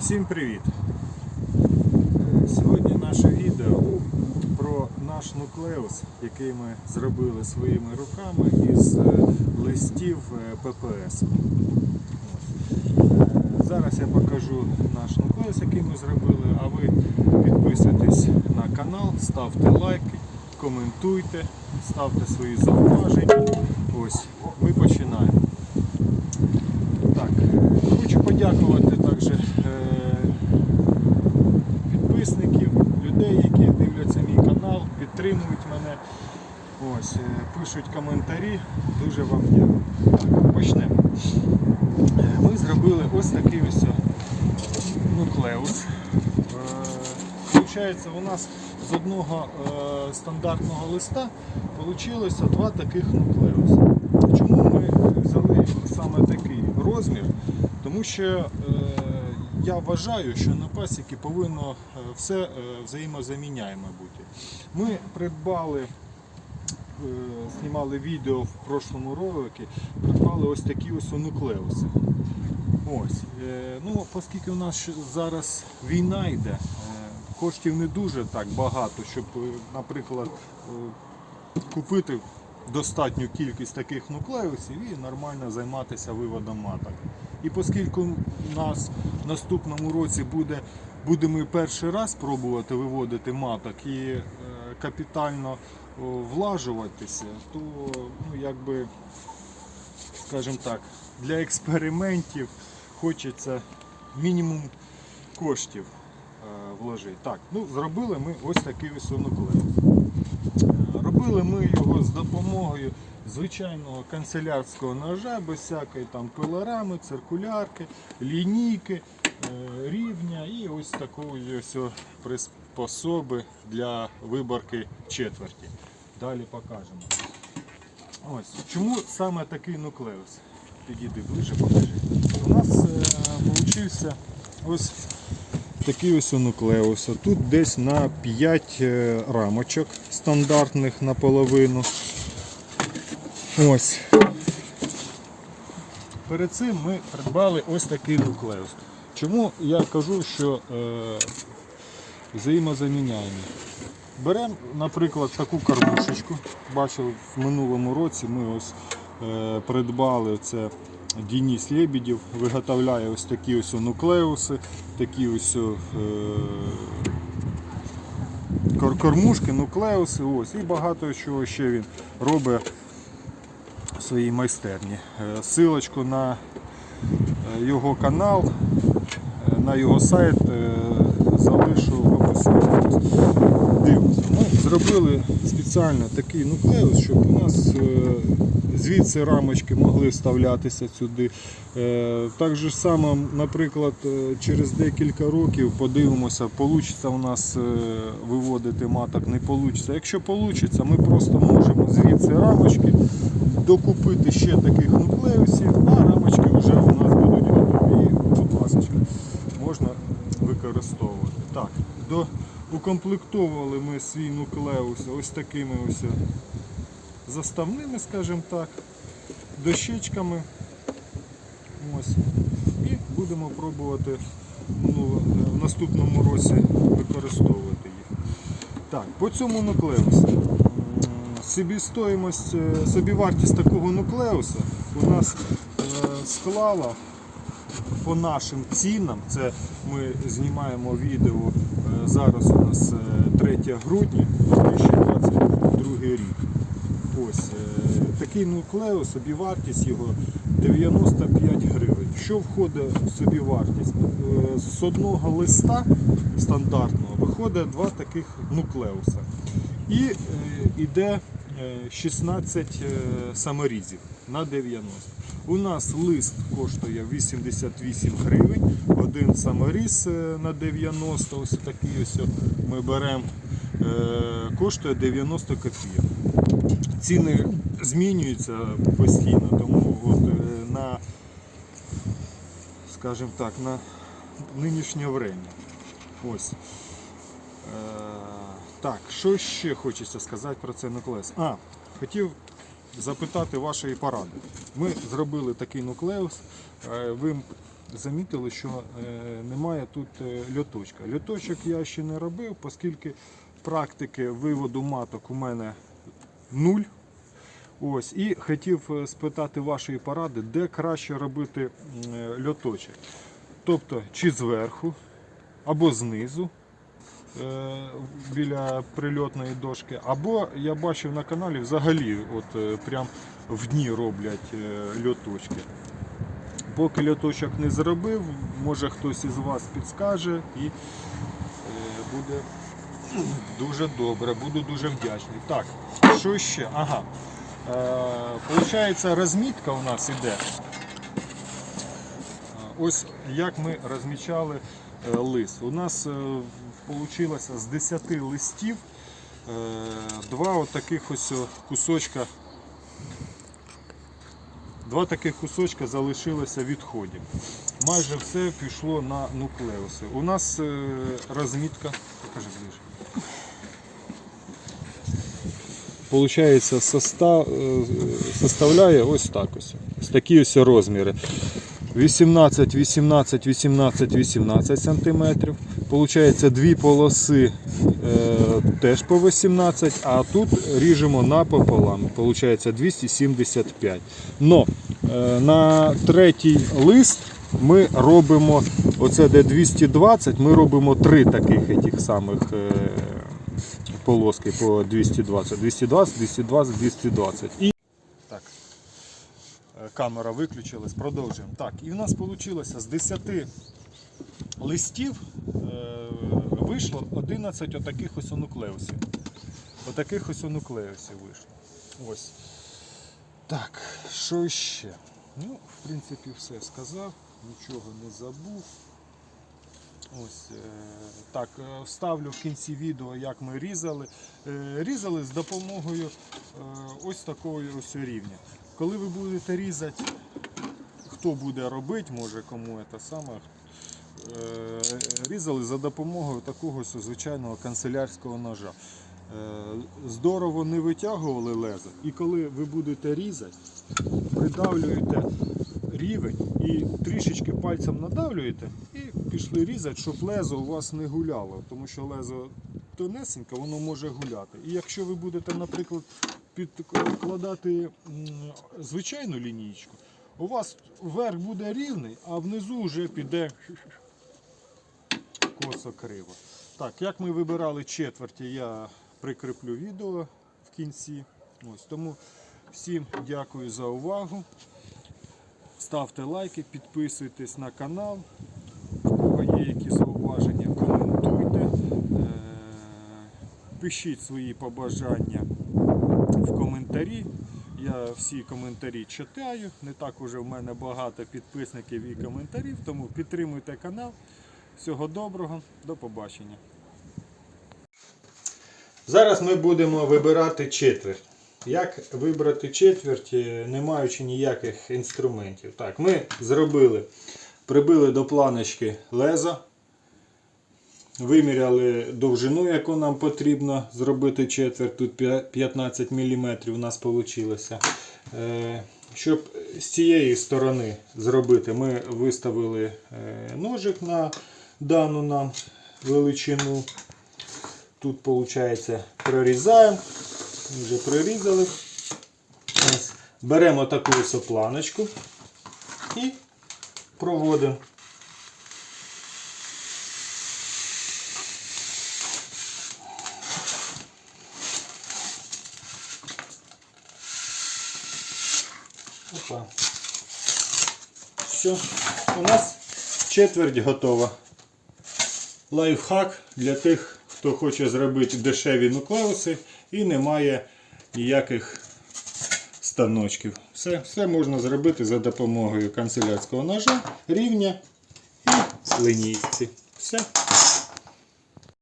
Всім привіт! Е, Сьогодні наше відео про наш нуклеус, який ми зробили своїми руками із е, листів е, ППС. Зараз я покажу наш нуклеус, який ми зробили, а ви підписуйтесь на канал, ставте лайки, коментуйте, ставте свої зауваження. Ось, ми починаємо. Так, е, хочу подякувати також е, підписників, людей, які дивляться мій канал, підтримують мене. Ось, е, пишуть коментарі. Дуже вам дякую. Почнемо. Е, Ми зробили ось такий ось нуклеус. Е, Получається, у нас з одного стандартного листа вийшло два таких нуклеуси. Чому ми взяли саме такий розмір? Тому що я вважаю, що на пасіки повинно е, все е, взаємозаміняємо бути. Ми придбали, е, знімали відео в прошлому ролику, придбали ось такі ось нуклеуси. Ось. Ну, оскільки у нас зараз війна йде, коштів не дуже так багато, щоб, наприклад, купити достатню кількість таких нуклеусів і нормально займатися виводом маток. І оскільки у нас в наступному році буде, будемо перший раз пробувати виводити маток і е, капітально влажуватися, то ну, якби скажімо так, для експериментів хочеться мінімум коштів е, вложити. Так, ну зробили ми ось такий ось. Е, Робили ми його з допомогою звичайного канцелярського ножа, без всякої там пилорами, циркулярки, лінійки, е, рівня і ось такої ось приспособи для виборки четверті. Далі покажемо. Ось. Чому саме такий нуклеус? Підійди ближче, покажи. У нас вийшов ось такий ось нуклеус. Тут десь на 5 е, рамочок стандартних наполовину. Ось. Перед цим ми придбали ось такий нуклеус. Чому я кажу, що е, взаємозаміняємо? Беремо, наприклад, таку кормушечку. Бачив, в минулому році ми ось е, придбали це Дініс Лебедєв, виготовляє ось такі ось нуклеуси, такі ось е, кор- кормушки, нуклеуси. Ось, і багато чого ще він робить своїй майстерні. Е, Силочку на е, його канал, е, на його сайт залишу в описі. Дивимося. Ми зробили спеціально такий нуклеус, щоб у нас звідси рамочки могли вставлятися сюди. Так же само, наприклад, через декілька років подивимося, вийде у нас виводити маток, не вийде. Якщо вийде, ми просто можемо звідси рамочки докупити ще таких нуклеусів, а рамочки вже у нас будуть готові. І, будь ласка, можна використовувати. Так, до, укомплектовували ми свій нуклеус ось такими ось заставними, скажімо так, дощечками. Ось. І будемо пробувати ну, в наступному році використовувати їх. Так, по цьому нуклеусу. Собівартість, е, собівартість такого нуклеуса у нас е, склала по нашим цінам, це ми знімаємо відео, е, зараз у нас е, 3 грудня 2022 рік. Ось такий нуклеус, собівартість його 95 гривень. Що входить в собівартість? З одного листа стандартного виходить два таких нуклеуса. І йде 16 е, саморізів на 90. У нас лист коштує 88 гривень, один саморіз е, на 90, ось такий ось ми беремо, е, коштує 90 копійок. Ціни змінюються постійно, тому от на, скажімо так, на нинішнє время. Ось. Е, Так, що ще хочеться сказати про цей нуклеус? А, хотів запитати вашої поради. Ми зробили такий нуклеус. е, Ви замітили, що е, немає тут льоточка. Льоточок я ще не робив, оскільки практики виводу маток у мене нуль. Ось, і хотів спитати вашої поради, де краще робити льоточок. Тобто, чи зверху, або знизу біля прильотної дошки, або я бачив на каналі взагалі от, е, прям в дні роблять е, льоточки. Поки льоточок не зробив, може хтось із вас підскаже і е, буде дуже добре, буду дуже вдячний. Так, що ще? Ага. Е, Получається, розмітка у нас іде. Е, Ось як ми розмічали е, лист. У нас вийшло з 10 листів е, два таких ось кусочка. Два таких кусочка залишилося відходів. Майже все пішло на нуклеуси. У нас е, розмітка. Покажи ближче. Получається, состав, е, составляє ось так ось. Ось такі ось розміри. 18, 18, 18, 18 сантиметрів. Получається дві полоси е, теж по 18, а тут ріжемо напополам. Получається 275. Но е, на третій лист ми робимо, оце де 220, ми робимо три таких этих самих е, полоски по 220. 220, 220, 220. І так. Е, Камера виключилась, продовжуємо. Так, і в нас вийшло з 10 листів е, вийшло 11 отаких ось нуклеусів. Отаких ось нуклеусів вийшло. Ось. Так, що ще? Ну, в принципі, все сказав, нічого не забув. Ось е, так, е, вставлю в кінці відео, як ми різали. Е, Різали з допомогою е, ось такого ось рівня. Коли ви будете різати, хто буде робити, може кому це саме, е, різали за допомогою такого звичайного канцелярського ножа. Е, Здорово не витягували лезо, і коли ви будете різати, придавлюєте рівень і трішечки пальцем надавлюєте і пішли різати, щоб лезо у вас не гуляло, тому що лезо тонесеньке, воно може гуляти. І якщо ви будете, наприклад, підкладати звичайну лінійку, у вас верх буде рівний, а внизу вже піде косо криво. Так, як ми вибирали четверті, я прикріплю відео в кінці. Ось, тому всім дякую за увагу. Ставте лайки, підписуйтесь на канал. У кого є якісь зауваження, коментуйте. Е, Пишіть свої побажання в коментарі. Я всі коментарі читаю. Не так уже в мене багато підписників і коментарів, тому підтримуйте канал. Всього доброго, до побачення. Зараз ми будемо вибирати четверть. Як вибрати четверть, е, не маючи ніяких інструментів? Так, ми зробили, прибили до планочки лезо, виміряли довжину, яку нам потрібно зробити четверть. Тут 15 мм у нас вийшло. Щоб з цієї сторони зробити, ми виставили е, ножик на дану нам величину. Тут, виходить, прорізаємо. Вже прорізали. Беремо таку ось планочку і проводимо. Все, у нас четверть готова. Лайфхак для тих, хто хоче зробити дешеві нуклеуси і не має ніяких станочків. Все, все можна зробити за допомогою канцелярського ножа, рівня і линійці. Все.